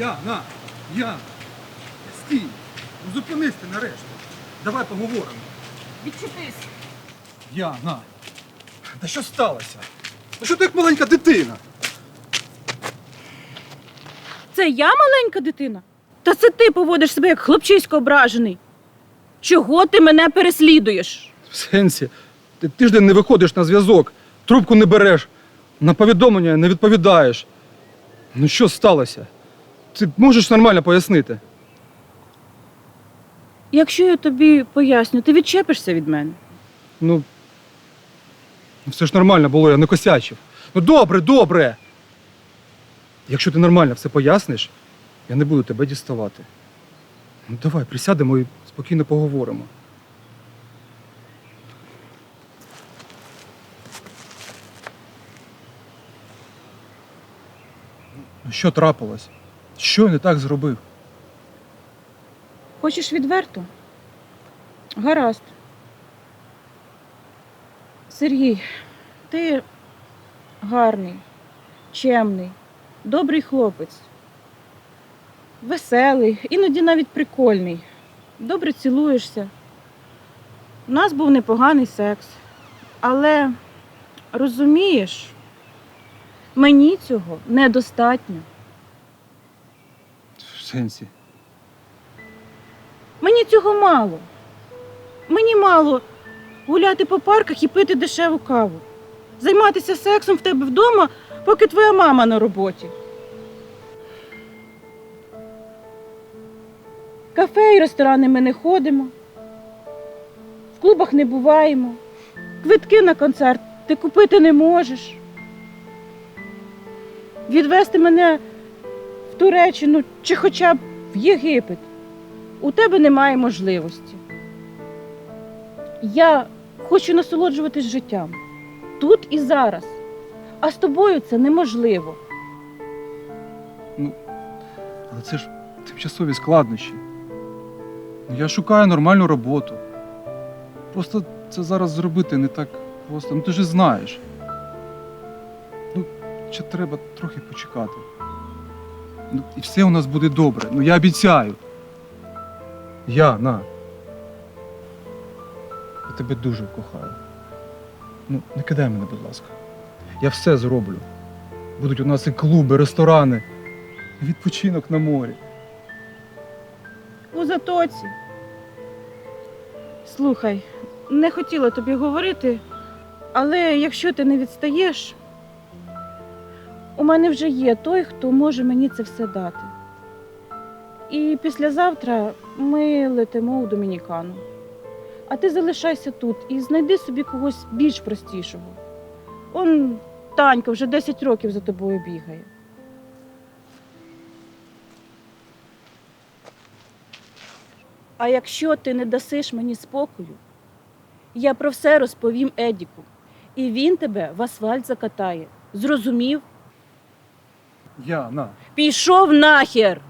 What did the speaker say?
Яна, Яна, стій, ну зупинись ти нарешті. Давай поговоримо. Відчепись. Яна, та що сталося? Ну що ти як маленька дитина? Це я маленька дитина? Та це ти поводиш себе як хлопчисько ображений. Чого ти мене переслідуєш? В сенсі, ти тиждень не виходиш на зв'язок, трубку не береш, на повідомлення не відповідаєш. Ну що сталося? Ти можеш нормально пояснити? Якщо я тобі поясню, ти відчепишся від мене. Ну, ну, все ж нормально було, я не косячив. Ну добре, добре. Якщо ти нормально все поясниш, я не буду тебе діставати. Ну давай, присядемо і спокійно поговоримо. Ну що трапилось? Що я не так зробив? Хочеш відверто? Гаразд. Сергій, ти гарний, чемний, добрий хлопець. Веселий, іноді навіть прикольний. Добре цілуєшся. У нас був непоганий секс. Але розумієш, мені цього недостатньо. Сенсі. Мені цього мало. Мені мало гуляти по парках і пити дешеву каву. Займатися сексом в тебе вдома, поки твоя мама на роботі. Кафе і ресторани ми не ходимо. В клубах не буваємо. Квитки на концерт ти купити не можеш. Відвести мене Туреччину чи хоча б в Єгипет у тебе немає можливості. Я хочу насолоджуватись життям тут і зараз. А з тобою це неможливо. Ну, Але це ж тимчасові складнощі. Ну, Я шукаю нормальну роботу. Просто це зараз зробити не так просто. Ну ти ж знаєш. Ну, ще треба трохи почекати. Ну, і все у нас буде добре. Ну я обіцяю. Я, на. Я тебе дуже кохаю. Ну, не кидай мене, будь ласка. Я все зроблю. Будуть у нас і клуби, ресторани, і відпочинок на морі. У затоці. Слухай, не хотіла тобі говорити, але якщо ти не відстаєш, у мене вже є той, хто може мені це все дати. І післязавтра ми летимо у Домінікану. А ти залишайся тут і знайди собі когось більш простішого. Он Танька вже 10 років за тобою бігає. А якщо ти не дасиш мені спокою, я про все розповім Едіку, і він тебе в асфальт закатає. Зрозумів? Я, на. Пішов нахер!